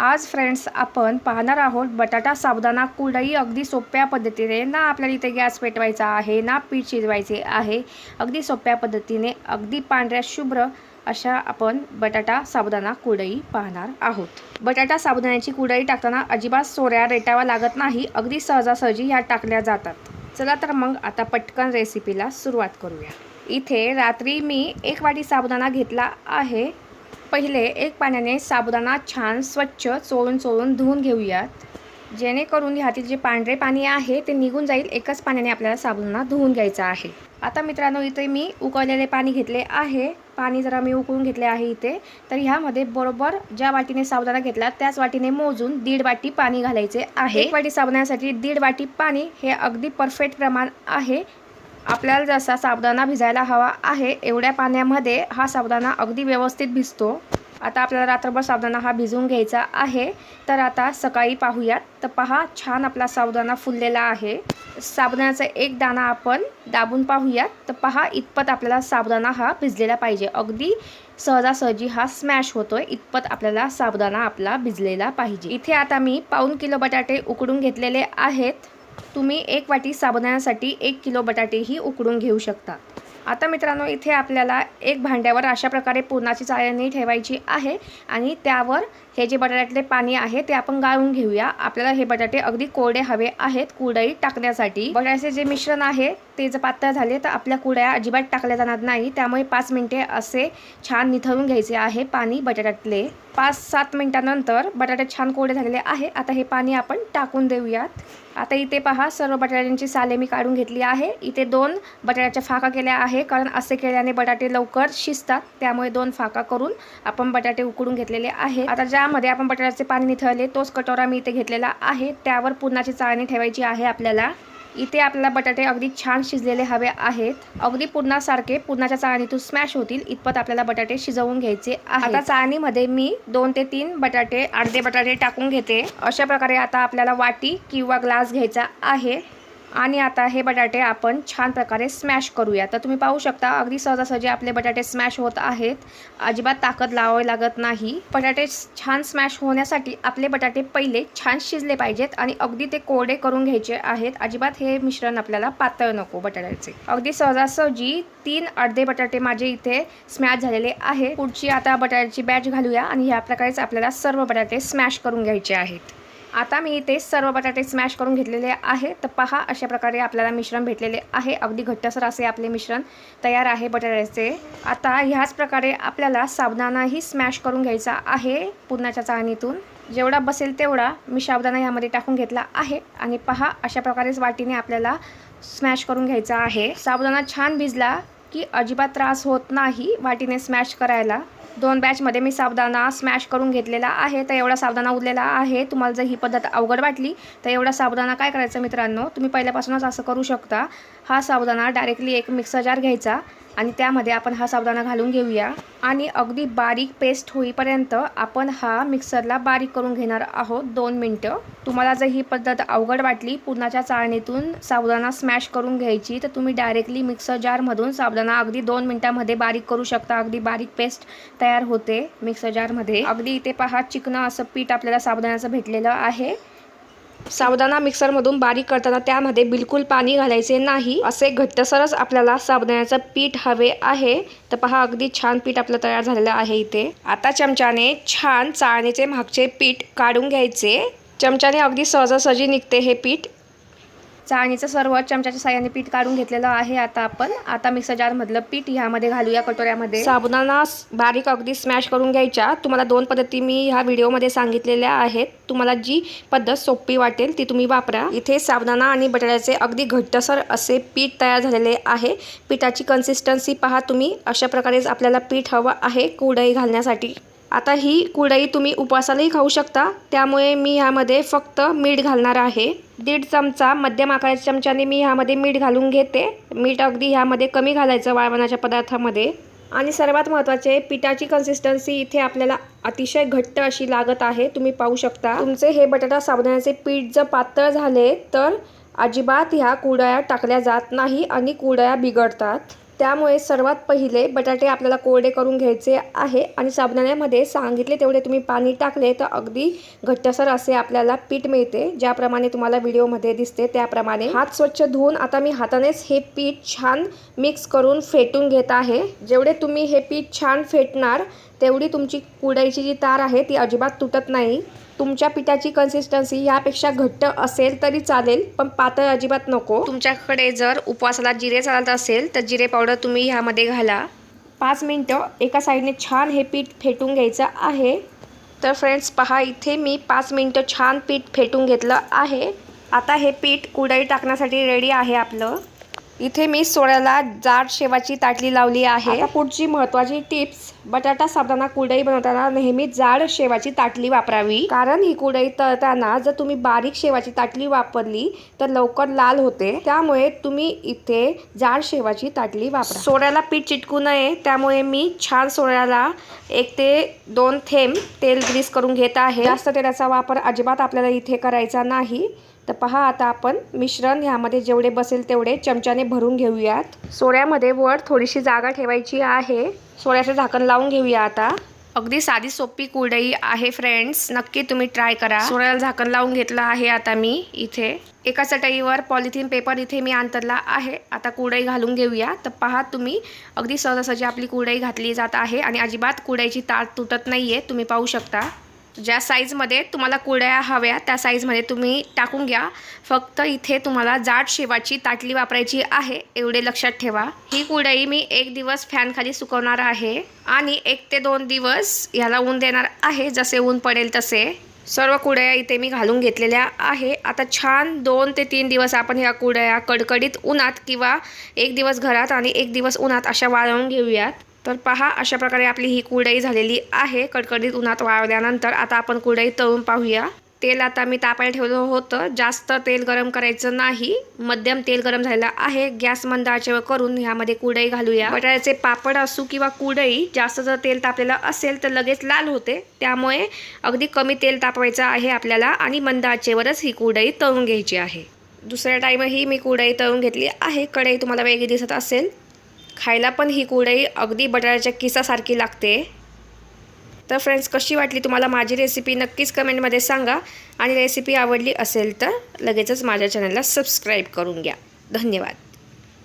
आज फ्रेंड्स आपण पाहणार आहोत बटाटा साबुदाणा कुडई अगदी सोप्या पद्धतीने ना आपल्याला इथे गॅस पेटवायचा आहे ना पीठ शिजवायचे आहे अगदी सोप्या पद्धतीने अगदी पांढऱ्या शुभ्र अशा आपण बटाटा साबुदाणा कुरडई पाहणार आहोत. बटाटा साबुदाण्याची कुरडई टाकताना अजिबात सोऱ्या रेटावा लागत नाही अगदी सहजासहजी ह्या टाकल्या जातात. चला तर मग आता पटकन रेसिपीला सुरुवात करूया. इथे रात्री मी एक वाटी साबुदाणा घेतला आहे. पहिले एक पाण्याने साबुदाणा छान स्वच्छ चोळून चोळून धुवून घेऊयात. जेणेकरून ह्यातील जे पांढरे पाणी आहे ते निघून जाईल एकाच पाण्याने आपल्याला साबुदाणा धुवून घ्यायचा आहे. आता मित्रांनो इथे मी उकळलेले पाणी घेतले आहे. पाणी जरा मी उकळून घेतले आहे इथे. तर ह्यामध्ये बरोबर ज्या वाटीने साबुदाणा घेतला त्याच वाटीने मोजून दीड वाटी पाणी घालायचे आहे. एक वाटी साबुदाण्यासाठी दीड वाटी पाणी हे अगदी परफेक्ट प्रमाण आहे. आपल्याला जसा साबुदाणा भिजायला हवा आहे एवढ्या पाण्यामध्ये हा साबुदाणा अगदी व्यवस्थित भिजतो. आता आपल्याला रात्रभर साबुदाणा हा भिजवून घ्यायचा आहे. तर आता सकाळी पाहूयात. तर पहा छान आपला साबुदाणा फुललेला आहे. साबुदाण्याचा एक दाणा आपण दाबून पाहूयात. तर पहा इतपत आपल्याला साबुदाणा हा भिजलेला पाहिजे. अगदी सहजासहजी हा स्मॅश होतोय. इतपत आपल्याला साबुदाणा आपला भिजलेला पाहिजे. इथे आता मी पाऊन किलो बटाटे उकडून घेतलेले आहेत. तुम्ही एक वाटी साबुदाण्यासाठी एक किलो बटाटेही उकडून घेऊ शकता. आता मित्रांनो इथे आपल्याला एक भांड्यावर अशा प्रकारे पुरणाची चाळणी ठेवायची आहे आणि त्यावर हे जे बटाट्यातले पाणी आहे ते आपण गाळून घेऊया. आपल्याला हे बटाटे अगदी कोरडे हवे आहेत कुरडई टाकण्यासाठी. बटाट्याचे जे मिश्रण आहे ते जर पातळ झाले तर आपल्या कुड्या अजिबात टाकल्या जाणार नाही. त्यामुळे पाच मिनटे असे छान निथळून घ्यायचे आहे पाणी बटाट्यातले. पाच सात मिनटानंतर बटाटे छान कोडे झालेले आहे. आता हे पाणी आपण टाकून देऊयात. आता इथे पहा सर्व बटाट्यांची साले मी काढून घेतली आहे. इथे दोन बटाट्याच्या फाका केल्या आहे कारण असे केल्याने बटाटे लवकर शिजतात. त्यामुळे दोन फाका करून आपण बटाटे उकडून घेतलेले आहे आता ज्यामध्ये आपण बटाट्याचे पाणी निथळले तोच कटोरा मी इथे घेतलेला आहे. त्यावर पुरणाची चाळणी ठेवायची आहे आपल्याला. इथे आपल्याला बटाटे अगदी छान शिजलेले हवे आहेत. अगदी पुरणासारखे पुरणाच्या चाळणीतून स्मॅश होतील. इतपत आपल्याला बटाटे शिजवून घ्यायचे आता चाळणीमध्ये मी दोन ते तीन बटाटे अर्धे बटाटे टाकून घेते. अशा प्रकारे आता आपल्याला वाटी किंवा ग्लास घ्यायचा आहे. आणि आता हे बटाटे आपण छान प्रकारे स्मॅश करूया. तर तुम्ही पाहू शकता अगदी सहजासहजी आपले बटाटे स्मॅश होत आहेत. अजिबात ताकद लावावी लागत नाही. बटाटे छान स्मॅश होण्यासाठी आपले बटाटे पहिले छान शिजले पाहिजेत आणि अगदी ते कोरडे करून घ्यायचे आहेत. अजिबात हे मिश्रण आपल्याला पातळ नको बटाट्याचे. अगदी सहजासहजी तीन अर्धे बटाटे माझे इथे स्मॅश झालेले आहे पुढची आता बटाट्याची बॅच घालूया आणि ह्या प्रकारेच आपल्याला सर्व बटाटे स्मॅश करून घ्यायचे आहेत. आता मी इथे सर्व बटाटे स्मॅश करून घेतलेले आहे. तर पहा अशा प्रकारे आपल्याला मिश्रण भेटलेले आहे. अगदी घट्टसर असे आपले मिश्रण तयार आहे बटाट्याचे. आता ह्याच प्रकारे आपल्याला साबुदाणाही स्मॅश करून घ्यायचा आहे पुरणाच्या चाळणीतून. जेवढा बसेल तेवढा मी साबुदाणा ह्यामध्ये टाकून घेतला आहे. आणि पहा अशा प्रकारेच वाटीने आपल्याला स्मॅश करून घ्यायचा आहे. साबुदाणा छान भिजला की अजिबात त्रास होत नाही वाटीने स्मॅश करायला. दोन बॅचमध्ये मी साबदाणा स्मॅश करून घेतलेला आहे. तर एवढा साबुदाणा उरलेला आहे. तुम्हाला जर ही पद्धत अवघड वाटली तर एवढा साबुदाणा काय करायचं मित्रांनो? तुम्ही पहिल्यापासूनच असं करू शकता. हा साबुदाणा डायरेक्टली एक मिक्सर जार घ्यायचा. आणि त्यामध्ये आपण हा साबुदाणा घालून घेऊया. आणि अगदी बारीक पेस्ट होईपर्यंत आपण हा मिक्सरला बारीक करून घेणार आहोत दोन मिनटं. तुम्हाला जर ही पद्धत अवघड वाटली पुरणाच्या चाळणीतून साबुदाणा स्मॅश करून घ्यायची तर तुम्ही डायरेक्टली मिक्सर जारमधून साबुदाणा अगदी दोन मिनटामध्ये बारीक करू शकता. अगदी बारीक पेस्ट तयार होते मिक्सर जारमध्ये अगदी इथे पहा चिकनं असं पीठ आपल्याला साबुदाण्याचं भेटलेलं आहे. साबुदाणा मिक्सरमधून बारीक करताना त्यामध्ये बिलकुल पाणी घालायचे नाही. असे घट्टसरच आपल्याला साबुदाण्याचं पीठ हवे आहे. तर पहा अगदी छान पीठ आपलं तयार झालेलं आहे इथे. आता चमच्याने छान चाळणीचे मागचे पीठ काढून घ्यायचे. चमच्याने अगदी सहजासहजी निघते हे पीठ. चाळणीचं सर्व चमच्याच्या साह्याने पीठ काढून घेतलेलं आहे आता आपण. आता मिक्सर जारमधलं पीठ ह्यामध्ये घालूया कटोऱ्यामध्ये. साबुदाणा बारीक अगदी स्मॅश करून घ्यायच्या. तुम्हाला दोन पद्धती मी ह्या व्हिडिओमध्ये सांगितलेल्या आहेत. तुम्हाला जी पद्धत सोपी वाटेल ती तुम्ही वापरा. इथे साबुदाणा आणि बटाट्याचे अगदी घट्टसर असे पीठ तयार झालेले आहे. पिठाची कन्सिस्टन्सी पहा तुम्ही. अशा प्रकारेच आपल्याला पीठ हवं आहे कुडई घालण्यासाठी. आता ही कुरडई तुम्ही उपवासालाही खाऊ शकता. त्यामुळे मी ह्यामध्ये फक्त मीठ घालणार आहे. दीड चमचा मध्यम आकाराच्या चमच्याने मी ह्यामध्ये मीठ घालून घेते. मीठ अगदी ह्यामध्ये कमी घालायचं वाळवणाच्या पदार्थामध्ये. आणि सर्वात महत्त्वाचे पिठाची कन्सिस्टन्सी इथे आपल्याला अतिशय घट्ट अशी लागत आहे. तुम्ही पाहू शकता. तुमचे हे बटाटा साबुदाण्याचे पीठ जर पातळ झाले तर अजिबात ह्या कुरडया टाकल्या जात नाही आणि कुरडया बिघडतात. त्यामुळे सर्वात पहिले बटाटे आपल्याला कोरडे करून घ्यायचे आहे आणि साबणाण्यामध्ये सांगितले तेवढे तुम्ही पाणी टाकले तर अगदी घट्टसर असे आपल्याला पीठ मिळते ज्याप्रमाणे तुम्हाला व्हिडिओमध्ये दिसते त्याप्रमाणे. हात स्वच्छ धुवून आता मी हातानेच हे पीठ छान मिक्स करून फेटून घेत आहे. जेवढे तुम्ही हे पीठ छान फेटणार तेवढी तुमची कुडाईची जी तार आहे ती अजिबात तुटत नाही. तुमच्या पिठाची कन्सिस्टन्सी यापेक्षा घट्ट असेल तरी चालेल पण पातळ अजिबात नको. तुमच्याकडे जर उपवासाला जिरे चालत असेल तर जिरे पावडर तुम्ही ह्यामध्ये घाला. पाच मिनटं एका साईडने छान हे पीठ फेटून घ्यायचं आहे. तर फ्रेंड्स पहा इथे मी पाच मिनटं छान पीठ फेटून घेतलं आहे. आता हे पीठ कुडाई टाकण्यासाठी रेडी आहे आपलं. इथे मी सोळ्याला जाड शेवाची ताटली लावली आहे. आता पुढची महत्त्वाची टिप्स बटाटा साबदाणा कुरडई बनवताना नेहमी जाड शेवाची ताटली वापरावी. कारण ही कुरडई तळताना जर तुम्ही बारीक शेवाची ताटली वापरली तर लवकर लाल होते. त्यामुळे तुम्ही इथे जाड शेवाची ताटली वापरा. सोड्याला पीठ चिटकू नये त्यामुळे मी छान सोड्याला एक ते दोन थेंब तेल ग्रीस करून घेत आहे. जास्त तेलाचा वापर अजिबात आपल्याला इथे करायचा नाही. तर पहा आता आपण मिश्रण ह्यामध्ये जेवढे बसेल तेवढे चमच्याने भरून घेऊयात. सोड्यामध्ये वर थोडीशी जागा ठेवायची आहे. सोड्याचं झाकण लावून घेऊया आता. अगदी साधी सोपी कुरडई आहे फ्रेंड्स नक्की तुम्ही ट्राय करा. सोड्याला झाकण लावून घेतलं आहे आता मी इथे. एका चटईवर पॉलिथिन पेपर इथे मी अंतरला आहे. आता कुरडई घालून घेऊया. तर पहा तुम्ही अगदी सहजासहजी आपली कुरडई घातली जात आहे आणि अजिबात कुरडईची ताट तुटत नाही आहे तुम्ही पाहू शकता. ज्या साईजमध्ये तुम्हाला कुड्या हव्या त्या साईजमध्ये तुम्ही टाकून घ्या. फक्त इथे तुम्हाला जाड शेवाची ताटली वापरायची आहे एवढे लक्षात ठेवा. ही कुडई मी एक दिवस फॅनखाली सुकवणार आहे आणि एक ते दोन दिवस ह्याला ऊन देणार आहे जसे ऊन पडेल तसे. सर्व कुड्या इथे मी घालून घेतलेल्या आहे. आता छान दोन ते तीन दिवस आपण ह्या कुडया कडकडीत उन्हात किंवा एक दिवस घरात आणि एक दिवस उन्हात अशा वाळवून घेऊयात. तर पहा अशा प्रकारे आपली ही कुरडई झालेली आहे. कडकडीत उन्हात वाळवल्यानंतर आता आपण कुरडई तळून पाहूया. तेल आता मी तापायला ठेवलं होतं. जास्त तेल गरम करायचं नाही. मध्यम तेल गरम झालेलं आहे. गॅस मंद आचेवर करून ह्यामध्ये कुडई घालूया. बटाट्याचे पापड असू किंवा कुडई जास्त जर तेल तापलेलं असेल तर लगेच लाल होते. त्यामुळे अगदी कमी तेल तापवायचं आहे आपल्याला आणि मंद आचेवरच ही कुडई तळून घ्यायची आहे. दुसऱ्या टाईमही मी कुडई तळून घेतली आहे. कढई तुम्हाला वेगळी दिसत असेल. खायला पण ही कुरडई अगदी बटाट्याच्या किसासारखी लागते. तर फ्रेंड्स कशी वाटली तुम्हाला माझी रेसिपी नक्कीच कमेंटमध्ये सांगा. आणि रेसिपी आवडली असेल तर लगेचच माझ्या चॅनलला सबस्क्राईब करून घ्या. धन्यवाद.